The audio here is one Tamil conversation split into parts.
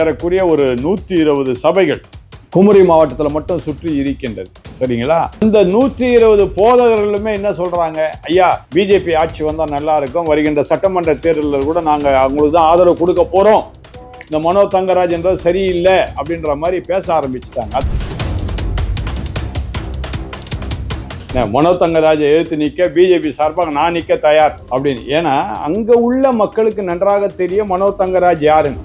ஏறக்குறைய ஒரு நூற்றி இருபது சபைகள் குமரி மாவட்டத்தில் மட்டும் சுற்றி இருக்கின்றது. சரிங்களா? இந்த நூற்றி இருபது போதகர்களுமே என்ன சொல்கிறாங்க ஐயா பிஜேபி ஆட்சி வந்தால் நல்லா இருக்கும். வருகின்ற சட்டமன்ற தேர்தலில் கூட நாங்கள் அவங்களுக்கு தான் ஆதரவு கொடுக்க போகிறோம் இந்த மனோ தங்கராஜ் என்றது சரியில்லை அப்படின்ற மாதிரி பேச ஆரம்பிச்சிட்டாங்க. மனோ தங்கராஜை எதிர்த்து நிற்க பிஜேபி சார்பாக நான் நிற்க தயார் அப்படின்னு. ஏன்னா அங்கே உள்ள மக்களுக்கு நன்றாக தெரியும் மனோ தங்கராஜ் யாருன்னு.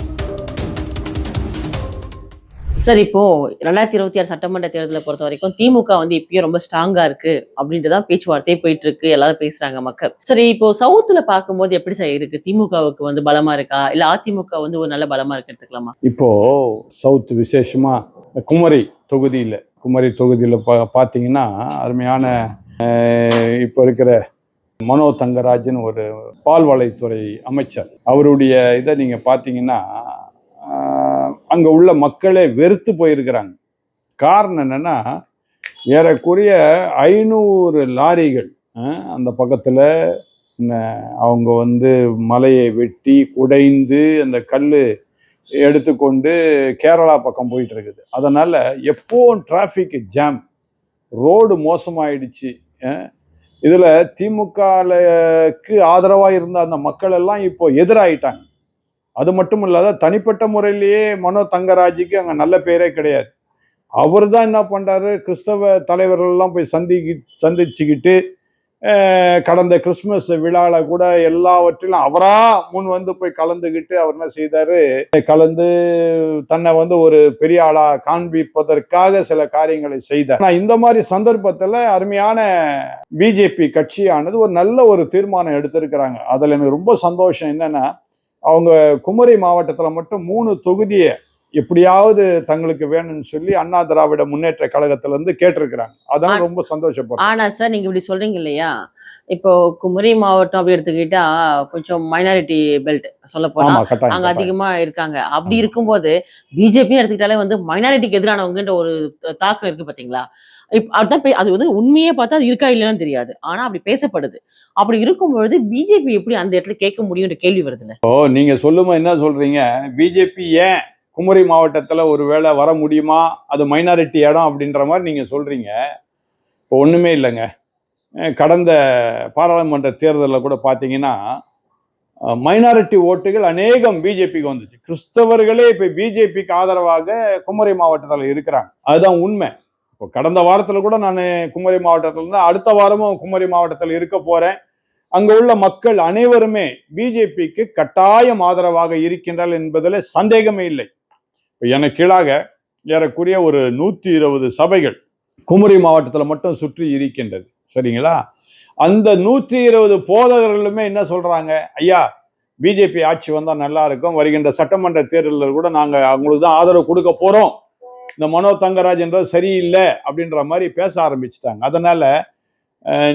சார் இப்போ ரெண்டாயிரத்தி இருபத்தி ஆறு சட்டமன்ற தேர்தலை பொறுத்த வரைக்கும் திமுக வந்து இப்பயும் ரொம்ப ஸ்ட்ராங்கா இருக்கு அப்படின்ட்டு தான் போயிட்டு இருக்கு எல்லாரும் பேசுறாங்க மக்கள். சரி இப்போ சவுத்துல பார்க்கும்போது எப்படி சார் இருக்கு? திமுகவுக்கு வந்து பலமா இருக்கா? இல்ல அதிமுக வந்து ஒரு நல்ல பலமா இருக்கு எடுத்துக்கலாமா? இப்போ சவுத் விசேஷமா குமரி தொகுதியில் குமரி தொகுதியில் பா பார்த்தீங்கன்னா அருமையான இப்போ இருக்கிற மனோ தங்கராஜன் ஒரு பால்வளைத்துறை அமைச்சர். அவருடைய இதை நீங்கள் பார்த்தீங்கன்னா அங்கே உள்ள மக்களே வெறுத்து போயிருக்கிறாங்க. காரணம் என்னென்னா ஏறக்குறைய ஐநூறு லாரிகள் அந்த பக்கத்தில் அவங்க வந்து மலையை வெட்டி குடைந்து அந்த கல் எடுத்துக்கொண்டு கேரளா பக்கம் போயிட்டு இருக்குது அதனால் எப்போ டிராஃபிக் ஜாம் ரோடு மோசமாயிடுச்சு இதில் இதுல திமுகக்கு ஆதரவாக இருந்த அந்த மக்கள் எல்லாம் இப்போ எதிராயிட்டாங்க. அது மட்டும் இல்லாத தனிப்பட்ட முறையிலேயே மனோ தங்கராஜுக்கு அங்க நல்ல பேரே கிடையாது. அவர் தான் என்ன பண்றாரு? கிறிஸ்தவ தலைவர்கள்லாம் போய் சந்திக்கி சந்திச்சுக்கிட்டு கடந்த கிறிஸ்மஸ் விழாவில் கூட எல்லாவற்றிலும் அவரா முன் வந்து போய் கலந்துக்கிட்டு அவர் என்ன செய்தாரு? கலந்து தன்னை வந்து ஒரு பெரிய ஆளா காண்பிப்பதற்காக சில காரியங்களை செய்தார். ஆனால் இந்த மாதிரி சந்தர்ப்பத்தில் அருமையான பிஜேபி கட்சியானது ஒரு நல்ல ஒரு தீர்மானம் எடுத்திருக்கிறாங்க. அதில் எனக்கு ரொம்ப சந்தோஷம் என்னன்னா அவங்க குமரி மாவட்டத்துல மட்டும் மூணு தொகுதியை எப்படியாவது தங்களுக்கு வேணும்னு சொல்லி அண்ணா திராவிட முன்னேற்ற கழகத்துல இருந்து கேட்டிருக்கிறாங்க. அதான் ரொம்ப சந்தோஷப்படுறேன் ஆனா சார் நீங்க இப்படி சொல்றீங்க இல்லையா? இப்போ குமரி மாவட்டம் அப்படி எடுத்துக்கிட்டா கொஞ்சம் மைனாரிட்டி பெல்ட் சொல்ல போனா அங்க. அதிகமா இருக்காங்க. அப்படி இருக்கும்போது பிஜேபி எடுத்துக்கிட்டாலே வந்து மைனாரிட்டிக்கு எதிரானவங்கன்ற ஒரு தாக்கம் இருக்கு பாத்தீங்களா? அதுதான் அது வந்து உண்மையே பார்த்தா அது இருக்கா இல்லைன்னு தெரியாது. ஆனா அப்படி பேசப்படுது. அப்படி இருக்கும் பொழுது பிஜேபி எப்படி அந்த இடத்துல கேட்க முடியும்ன்ற கேள்வி வருதுல்ல? ஓ நீங்க சொல்லுமா என்ன சொல்றீங்க? பிஜேபி ஏன் குமரி மாவட்டத்துல ஒருவேளை வர முடியுமா? அது மைனாரிட்டி இடம் அப்படின்ற மாதிரி நீங்கள் சொல்கிறீங்க இப்போ ஒன்றுமே இல்லைங்க. கடந்த பாராளுமன்ற தேர்தலில் கூட பார்த்தீங்கன்னா மைனாரிட்டி ஓட்டுகள் அநேகம் பிஜேபிக்கு வந்துச்சு. கிறிஸ்தவர்களே இப்போ பிஜேபிக்கு ஆதரவாக குமரி மாவட்டத்தில் இருக்கிறாங்க. அதுதான் உண்மை. இப்போ கடந்த வாரத்தில் கூட நான் குமரி மாவட்டத்தில் இருந்து அடுத்த வாரமும் குமரி மாவட்டத்தில் இருக்க போறேன். அங்க உள்ள மக்கள் அனைவருமே பிஜேபிக்கு கட்டாயம் ஆதரவாக இருக்கின்றார்கள் என்பதில் சந்தேகமே இல்லை. இப்போ எனக்கு கீழாக ஏறக்குறைய ஒரு நூற்றி இருபது சபைகள் குமரி மாவட்டத்தில் மட்டும் சுற்றி இருக்கின்றது. சரிங்களா? அந்த நூற்றி இருபது போதகர்களுமே என்ன சொல்றாங்க? ஐயா பிஜேபி ஆட்சி வந்தால் நல்லா இருக்கும். வருகின்ற சட்டமன்ற தேர்தலில் கூட நாங்கள் அவங்களுக்கு தான் ஆதரவு கொடுக்க போகிறோம் இந்த மனோ தங்கராஜ் என்றது சரியில்லை அப்படின்ற மாதிரி பேச ஆரம்பிச்சிட்டாங்க. அதனால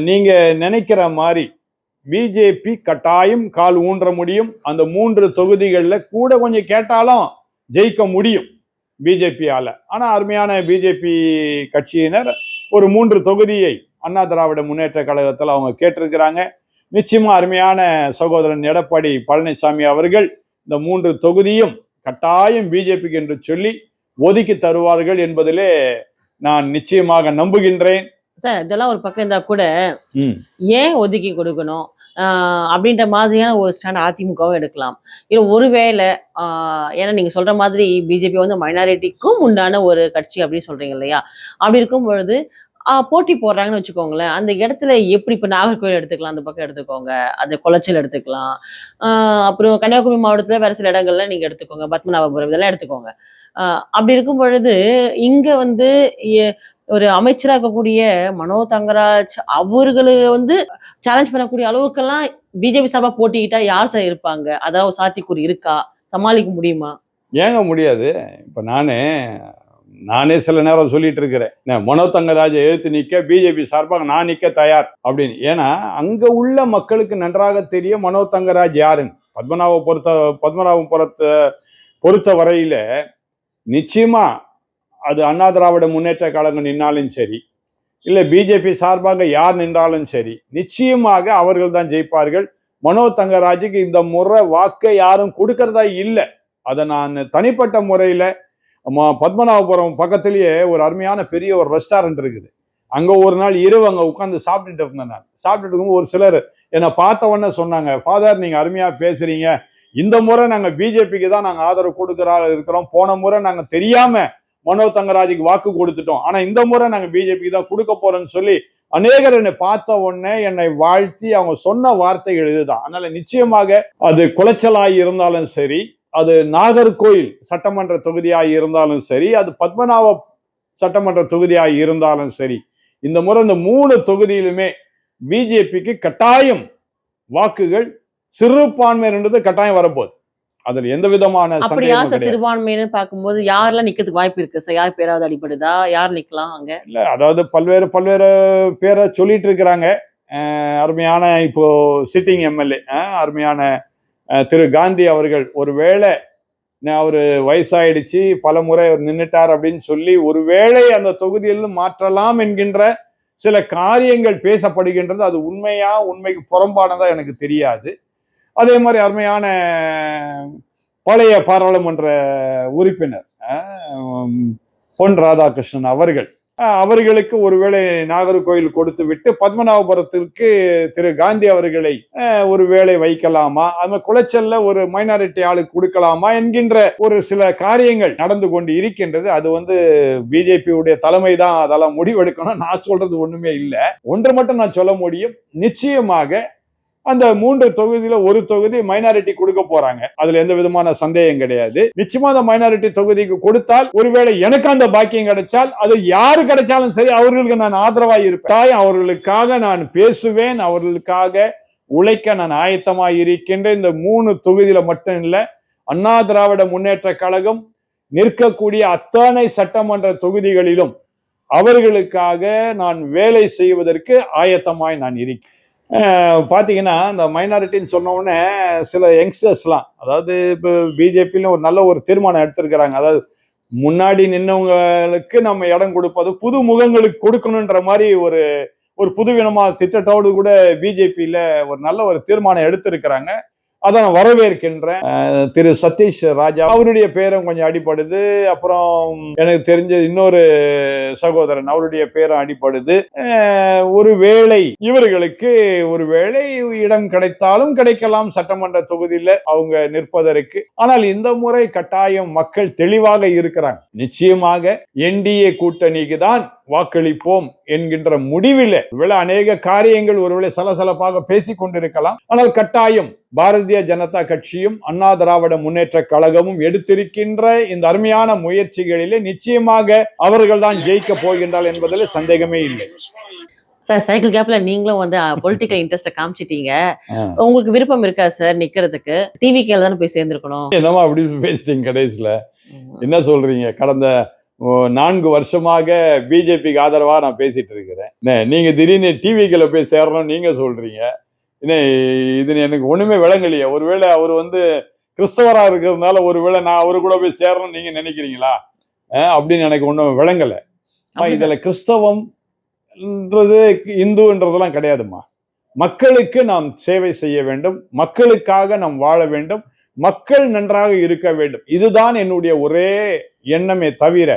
நீங்கள் நினைக்கிற மாதிரி பிஜேபி கட்டாயம் கால் ஊன்ற முடியும். அந்த மூன்று தொகுதிகளில் கூட கொஞ்சம் கேட்டாலும் ஜெயிக்க முடியும் பிஜேபியால். ஆனால் அருமையான பிஜேபி கட்சியினர் ஒரு மூன்று தொகுதியை அண்ணா திராவிட முன்னேற்ற கழகத்தில் அவங்க கேட்டிருக்கிறாங்க. நிச்சயமாக அருமையான சகோதரன் எடப்பாடி பழனிசாமி அவர்கள் இந்த மூன்று தொகுதியும் கட்டாயம் பிஜேபிக்கு என்று சொல்லி ஒதுக்கி தருவார்கள் என்பதிலே நான் நிச்சயமாக நம்புகின்றேன். சார் இதெல்லாம் ஒரு பக்கம் இருந்தா கூட. ஏன் ஒதுக்கி கொடுக்கணும்? அப்படின்ற மாதிரியான ஒரு ஸ்டாண்ட் அதிமுகவும் எடுக்கலாம். இது ஒருவேளை ஏன்னா நீங்க சொல்ற மாதிரி பிஜேபி வந்து மைனாரிட்டிக்கும் உண்டான ஒரு கட்சி அப்படின்னு சொல்றீங்க இல்லையா? அப்படி இருக்கும் பொழுது போட்டி போடுறாங்கன்னு வச்சுக்கோங்களேன். அந்த இடத்துல எப்படி இப்போ நாகர்கோவில் எடுத்துக்கலாம் அந்த பக்கம் எடுத்துக்கோங்க. அந்த குளச்சல் எடுத்துக்கலாம். அப்புறம் கன்னியாகுமரி மாவட்டத்தில் வேற சில இடங்கள்ல நீங்கள் எடுத்துக்கோங்க. பத்மநாபபுரம் இதெல்லாம் எடுத்துக்கோங்க. அப்படி இருக்கும் பொழுது இங்கே வந்து ஒரு அமைச்சராக இருக்கக்கூடிய மனோ தங்கராஜ் அவர்களை வந்து சேலஞ்ச் பண்ணக்கூடிய அளவுக்கெல்லாம் பிஜேபி சபா போட்டிக்கிட்டா யார் சார் இருப்பாங்க? அதாவது சாத்தியக்கூறு இருக்கா? சமாளிக்க முடியுமா? ஏங்க முடியாது. இப்போ நான் நானே சில நேரம் சொல்லிட்டு இருக்கிறேன் மனோ தங்கராஜை எழுத்து நிற்க பிஜேபி சார்பாக நான் நிற்க தயார் அப்படின்னு. ஏன்னா அங்க உள்ள மக்களுக்கு நன்றாக தெரியும் மனோ தங்கராஜ் யாருன்னு. பத்மநாப பொறுத்த பத்மநாபம் பொறுத்த பொறுத்த வரையில நிச்சயமா அது அண்ணா திராவிட முன்னேற்ற கழகம் நின்னாலும் சரி இல்லை பிஜேபி சார்பாக யார் நின்றாலும் சரி நிச்சயமாக அவர்கள் தான் ஜெயிப்பார்கள். மனோ தங்கராஜுக்கு இந்த முறை வாக்கை யாரும் கொடுக்கறதா இல்லை. அதை நான் தனிப்பட்ட முறையில் பத்மநாபபுரம் பக்கத்துலேயே ஒரு அருமையான பெரிய ஒரு ரெஸ்டாரண்ட் இருக்குது. அங்கே ஒரு நாள் இரவு அங்கே உட்காந்து சாப்பிட்டுட்டு இருந்தேன் நான். சாப்பிட்டுட்டு இருக்கும்போது ஒரு சிலர் என்னை பார்த்த உடனே சொன்னாங்க ஃபாதர் நீங்கள் அருமையாக பேசுகிறீங்க இந்த முறை நாங்கள் பிஜேபிக்கு தான் நாங்கள் ஆதரவு கொடுக்குறா இருக்கிறோம். போன முறை நாங்கள் தெரியாமல் மனோ தங்கராஜுக்கு வாக்கு கொடுத்துட்டோம். ஆனால் இந்த முறை நாங்கள் பிஜேபிக்கு தான் கொடுக்க போறோம்னு சொல்லி அநேகர் என்னை பார்த்த உடனே என்னை வாழ்த்தி அவங்க சொன்ன வார்த்தைகள் இதுதான் அதனால நிச்சயமாக அது குலைச்சலாய் இருந்தாலும் சரி அது நாகர்கோயில் சட்டமன்ற தொகுதியாய் இருந்தாலும் சரி அது பத்மநாப சட்டமன்ற தொகுதியாய் இருந்தாலும் சரி இந்த முறை இந்த மூணு தொகுதியிலுமே பிஜேபிக்கு கட்டாயம் வாக்குகள் சிறுபான்மையினது கட்டாயம் வரப்போகுது. அதுல எந்த விதமான சார் கிடையாது. சிறுபான்மையினர் பார்க்கும்போது யாரெல்லாம் நிக்கிறதுக்கு வாய்ப்பு இருக்கு சார்? யார் பேராவது அடிபடுதா? யார் நிக்கலாம் அங்க? இல்ல அதாவது பல்வேறு பல்வேறு பேரை சொல்லிட்டு இருக்கிறாங்க. அருமையான இப்போ சிட்டிங் எம்எல்ஏ அருமையான திரு காந்தி அவர்கள் ஒருவேளை நான் வயசாயிடுச்சு பல முறை அவர் நின்றுட்டார் அப்படின்னு சொல்லி ஒருவேளை அந்த தொகுதியில் மாற்றலாம் என்கின்ற சில காரியங்கள் பேசப்படுகின்றது அது உண்மையா உண்மைக்கு புறம்பானதா எனக்கு தெரியாது. அதே மாதிரி அருமையான பழைய பாராளுமன்ற உறுப்பினர் பொன் ராதாகிருஷ்ணன் அவர்கள் அவர்களுக்கு ஒருவேளை நாகர்கோயில் கொடுத்து விட்டு பத்மநாபபுரத்திற்கு திரு காந்தி அவர்களை ஒரு வேலை வைக்கலாமா? அந்த குளச்சல்ல ஒரு மைனாரிட்டி ஆளுக்கு கொடுக்கலாமா என்கின்ற ஒரு சில காரியங்கள் நடந்து கொண்டு இருக்கின்றது. அது வந்து பிஜேபியுடைய தலைமை தான் அதெல்லாம் முடிவெடுக்கணும் நான் சொல்றது ஒண்ணுமே இல்லை. ஒன்று மட்டும் நான் சொல்ல முடியும். நிச்சயமாக அந்த மூன்று தொகுதியில ஒரு தொகுதி மைனாரிட்டி கொடுக்க போறாங்க. அதுல எந்த விதமான சந்தேகம் கிடையாது. நிச்சயமா அந்த மைனாரிட்டி தொகுதிக்கு கொடுத்தால் ஒருவேளை எனக்கு அந்த பாக்கியம் கிடைச்சால் அது யாரு கிடைச்சாலும் சரி அவர்களுக்கு நான் ஆதரவா இருப்பேன். அவர்களுக்காக நான் பேசுவேன் அவர்களுக்காக உழைக்க நான் ஆயத்தமாக இருக்கின்ற இந்த மூணு தொகுதியில மட்டும் இல்ல அண்ணா திராவிட முன்னேற்ற கழகம் நிற்கக்கூடிய அத்தனை சட்டமன்ற தொகுதிகளிலும் அவர்களுக்காக நான் வேலை செய்வதற்கு ஆயத்தமாய் நான் இருக்கேன். பார்த்தீங்கன்னா இந்த மைனாரிட்டின்னு சொன்னோடனே சில யங்ஸ்டர்ஸ்லாம் அதாவது இப்போ பிஜேபியில் ஒரு நல்ல ஒரு தீர்மானம் எடுத்திருக்கிறாங்க. அதாவது முன்னாடி நின்னவங்களுக்கு நம்ம இடம் கொடுப்பது புது முகங்களுக்கு கொடுக்கணுன்ற மாதிரி ஒரு ஒரு புதுவினமா திட்டத்தோடு கூட பிஜேபியில் ஒரு நல்ல ஒரு தீர்மானம் எடுத்திருக்கிறாங்க. அதை நான் வரவேற்கின்றேன். திரு சதீஷ் ராஜா அவருடைய பேரும் கொஞ்சம் அடிப்படுது அப்புறம் எனக்கு தெரிஞ்ச இன்னொரு சகோதரன் அவருடைய பேரும் அடிப்படுது ஒரு வேளை இவர்களுக்கு ஒரு வேளை இடம் கிடைத்தாலும் கிடைக்கலாம். சட்டமன்ற தொகுதியில் அவங்க நிற்பதற்கு. ஆனால் இந்த முறை கட்டாயம் மக்கள் தெளிவாக இருக்கிறாங்க. நிச்சயமாக என்டிஏ கூட்டணிக்கு தான் வாக்களிப்போம் என்கின்ற முடிவில். ஒருவேளை அநேக காரியங்கள் ஒருவேளை சலசலப்பாக பேசிக் கொண்டிருக்கலாம் ஆனால் கட்டாயம் பாரதிய ஜனதா கட்சியும் அண்ணா திராவிட முன்னேற்ற கழகமும் எடுத்திருக்கின்ற இந்த அருமையான முயற்சிகளிலே நிச்சயமாக அவர்கள் தான் ஜெயிக்க போகின்றார் என்பதில் சந்தேகமே இல்லை. சார் சைக்கிள் கேப்ல நீங்களும் வந்து பொலிட்டிக்கல் இன்ட்ரெஸ்ட காமிச்சிட்டீங்க. உங்களுக்கு விருப்பம் இருக்கா சார் நிக்கிறதுக்கு? டிவி கேல தானே போய் சேர்ந்திருக்கணும். என்னமா அப்படி பேசிட்டீங்க கடைசியில? என்ன சொல்றீங்க? கடந்த நான்கு வருஷமாக பிஜேபிக்கு ஆதரவா நான் பேசிட்டு இருக்கிறேன். என்ன, நீங்க திடீர்னு டிவிக்குள்ள போய் சேரணும் நீங்க சொல்றீங்க. என்ன இது எனக்கு ஒண்ணுமே விளங்கலையே. ஒருவேளை அவர் வந்து கிறிஸ்தவரா இருக்கிறதுனால ஒருவேளை நான் அவரு கூட போய் சேரணும்னு நீங்க நினைக்கிறீங்களா? அப்படின்னு எனக்கு ஒன்றும் விளங்கலை. இதுல கிறிஸ்தவம்ன்றது இந்துன்றதெல்லாம் கிடையாதும்மா. மக்களுக்கு நாம் சேவை செய்ய வேண்டும். மக்களுக்காக நாம் வாழ வேண்டும். மக்கள் நன்றாக இருக்க வேண்டும். இதுதான் என்னுடைய ஒரே எண்ணமே தவிர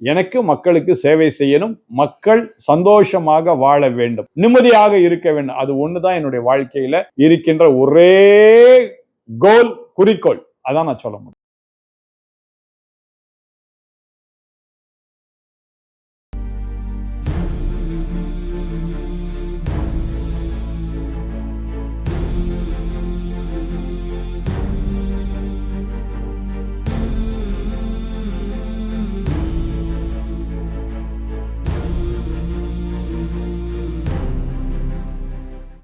எனக்கு மக்களுக்கு சேவை செய்யணும் மக்கள் சந்தோஷமாக வாழ வேண்டும் நிம்மதியாக இருக்க வேண்டும். அது ஒண்ணுதான் என்னுடைய வாழ்க்கையில இருக்கின்ற ஒரே கோல் குறிக்கோள். அதான் நான் சொல்ல முடியும்.